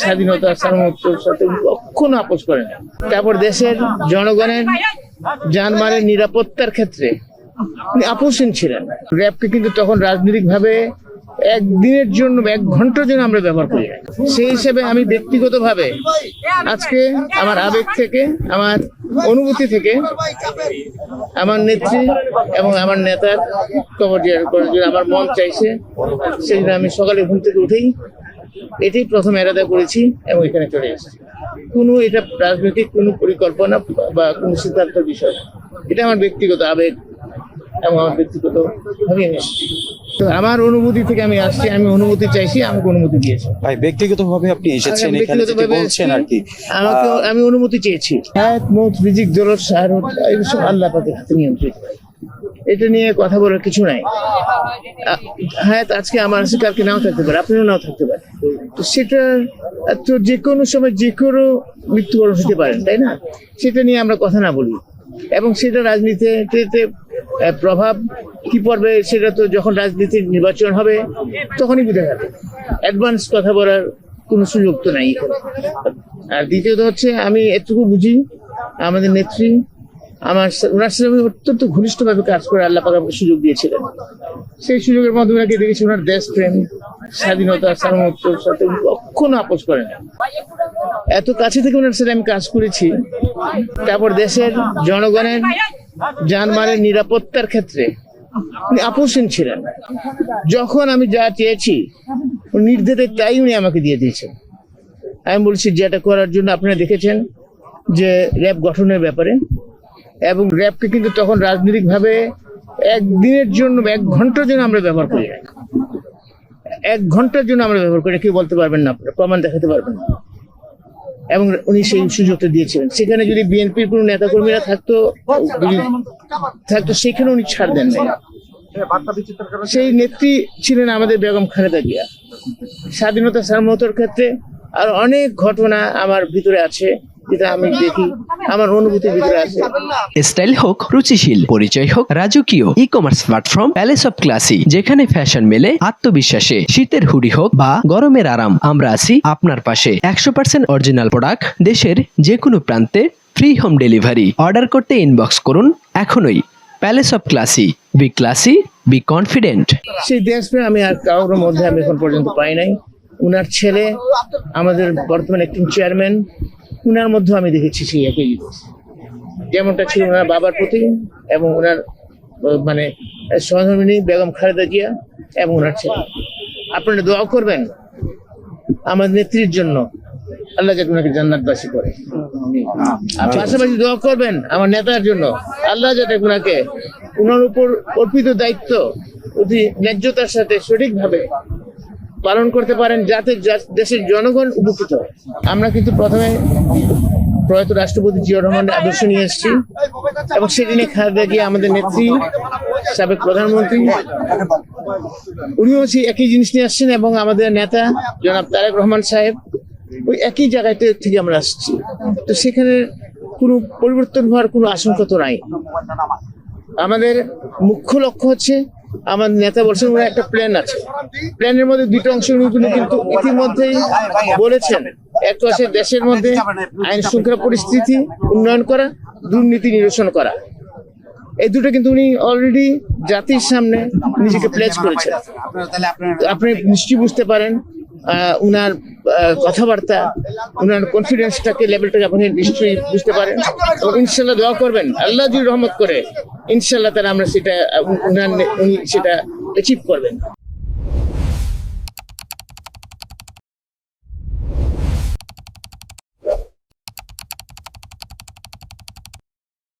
স্বাধীনতা সার্বভৌমত্বের সাথে আপোষ করেন না। তারপর দেশের জনগণের জানমালের নিরাপত্তার ক্ষেত্রে আপোষহীন ছিলেন র্যাবকে কিন্তু তখন রাজনৈতিক ভাবে একদিনের জন্য, এক ঘণ্টার জন্য আমরা ব্যবহার করি। সেই হিসেবে আমি ব্যক্তিগতভাবে আজকে আমার আবেগ থেকে, আমার অনুভূতি থেকে, আমার নেত্রী এবং আমার নেতার কবর জন্য আমার মন চাইছে সেদিন আমি সকালে ঘুম থেকে উঠেই এটাই প্রথম এরাদা করেছি এবং এখানে চলে এসেছি। কোনো এটা রাজনৈতিক কোনো পরিকল্পনা বা কোনো সিদ্ধান্তের বিষয় এটা আমার ব্যক্তিগত আবেগ এবং আমার ব্যক্তিগত ভাবে আমি এসেছি আমার অনুভূতি থেকে আমি আসছি আমি অনুমতি চাইছি আমাকে অনুমতি দিয়েছে। ভাই ব্যক্তিগতভাবে আপনি এসেছেন এখানে যেটি বলছেন আর। কি। আমাকে আমি অনুমতি চেয়েছি। হায়াত রিজিক শাহরত এইসব আল্লাহ পাকের হাতে নিয়ন্ত্রিত। এটা নিয়ে কথা বলার কিছু নাই। হ্যাঁ আজকে আমার আছে, কালকে নাও থাকতে পারে, আপনিও নাও থাকতে পারে তো সেটা, তো যে কোনো সময় যে কোনো মৃত্যুবরণ হতে পারেন তাই না? সেটা নিয়ে আমরা কথা না বলি। এবং সেটা রাজনীতিতে প্রভাব কি পড়বে, সেটা তো যখন রাজনীতির নির্বাচন হবে, তখনই বুঝে যাবে। অ্যাডভান্স কথা বলার কোনো সুযোগ তো নাই আর দ্বিতীয়ত হচ্ছে, আমি এটুকু বুঝি, আমাদের নেত্রী আমার ওনার সাথে আমি অত্যন্ত ঘনিষ্ঠভাবে কাজ করে আল্লাহ পাক আমাকে সুযোগ দিয়েছিলেন। সেই সুযোগের মাধ্যমে ওনাকে দেখেছি ওনার দেশপ্রেম স্বাধীনতা, সার্বভৌমত্বের সাথে কখনো আপোষ করেন এত কাছে থেকে ওনার সাথে আমি কাজ করেছি। তারপর দেশের জনগণের জানমালের নিরাপত্তার ক্ষেত্রে উনি আপোষহীন ছিলেন। যখন আমি যা চেয়েছি নির্দেশে তাই উনি আমাকে দিয়ে দিয়েছেন। আমি বলছি, যেটা করার জন্য আপনারা দেখেছেন যে র্যাব গঠনের ব্যাপারে এবং র্যাবকে কিন্তু তখন রাজনৈতিকভাবে একদিনের জন্য, এক ঘণ্টার জন্য আমরা ব্যবহার করি। এক ঘণ্টার জন্য আমরা ব্যবহার করি কেউ বলতে পারবেন না আপনারা প্রমাণ দেখাতে পারবেন না। এবং উনি সেই সুযোগটা দিয়েছিলেন। সেখানে যদি বিএনপির কোনো নেতাকর্মীরা থাকতো থাকতো, সেখানে উনি ছাড় দেন নাই। সেই নেত্রী ছিলেন আমাদের বেগম খালেদা জিয়া। স্বাধীনতা সার্বভৌমত্বের ক্ষেত্রে আর অনেক ঘটনা আমার ভিতরে আছে, যেটা আমি দেখি। আমার অনুভূতির ভিতরে আছে। স্টাইল হোক রুচিশীল পরিচয় হোক রাজকীয় e commerce platform palace of classy যেখানে ফ্যাশন মেলে আত্মবিশ্বাসে শীতের হুডি হোক বা গরমের আরাম আমরা আছি আপনার পাশে। একশো পার্সেন্ট অরিজিনাল প্রোডাক্ট দেশের যে কোনো প্রান্তে ফ্রি হোম ডেলিভারি অর্ডার করতে ইনবক্স করুন এখনই। Palace of classy B classy B confident সেই দেশপ্রেম আমি আর কারোর মধ্যে আমি এখন পর্যন্ত পাই নাই। উনার ছেলে আমাদের বর্তমান একজন চেয়ারম্যান উনার মধ্যে আমি দেখেছি সেই একই জিনিস যেমনটা ছিল ওনার বাবার প্রতি এবং ওনার মানে সহধর্মিনী বেগম খালেদা জিয়া এবং ওনার ছেলে। আপনারা দোয়া করবেন আমার নেত্রীর জন্য। আল্লাহ যাতে ওনাকে জান্নাতবাসী করে। পাশাপাশি দোয়া করবেন আমার নেতার জন্য। আল্লাহ যাতে ওনাকে, ওনার উপর অর্পিত দায়িত্ব, অতি ন্যায্যতার সাথে সঠিকভাবে পালন করতে পারেন যাতে দেশের জনগণ উপকৃত হয়। আমরা কিন্তু প্রথমে প্রয়াত রাষ্ট্রপতি জিয়া রহমানের আদর্শ নিয়ে এসেছি এবং সেদিনে খালেদা গিয়ে আমাদের নেত্রী, সাবেক প্রধানমন্ত্রী, উনিও সেই একই জিনিস নিয়ে আসছেন এবং আমাদের নেতা জনাব তারেক রহমান সাহেব ওই একই জায়গাতে থেকে আমরা আসছি। তো সেখানে কোনো পরিবর্তন হওয়ার কোনো আশঙ্কা তো নাই। আমাদের মুখ্য লক্ষ্য হচ্ছে আমাদের নেতা বলছেন ওনার একটা প্ল্যান আছে। প্ল্যানের মধ্যে দুটো অংশ উনি কিন্তু ইতিমধ্যেই বলেছেন। এক হচ্ছে দেশের মধ্যে আইন শৃঙ্খলা পরিস্থিতি উন্নয়ন করা দুর্নীতি নিরসন করা। এই দুটো কিন্তু উনি অলরেডি জাতির সামনে নিজেকে প্লেস করেছেন। আপনি নিশ্চয়ই বুঝতে পারেন উনার কথাবার্তা, উনার কনফিডেন্সটাকে লেভেলটাকে আপনি নিশ্চয়ই বুঝতে পারেন ইনশাল্লাহ দোয়া করবেন আল্লাহ রহমত করে ইনশাল্লাহ তারা আমরা সেটা উনার উনি সেটা অ্যাচিভ করবেন।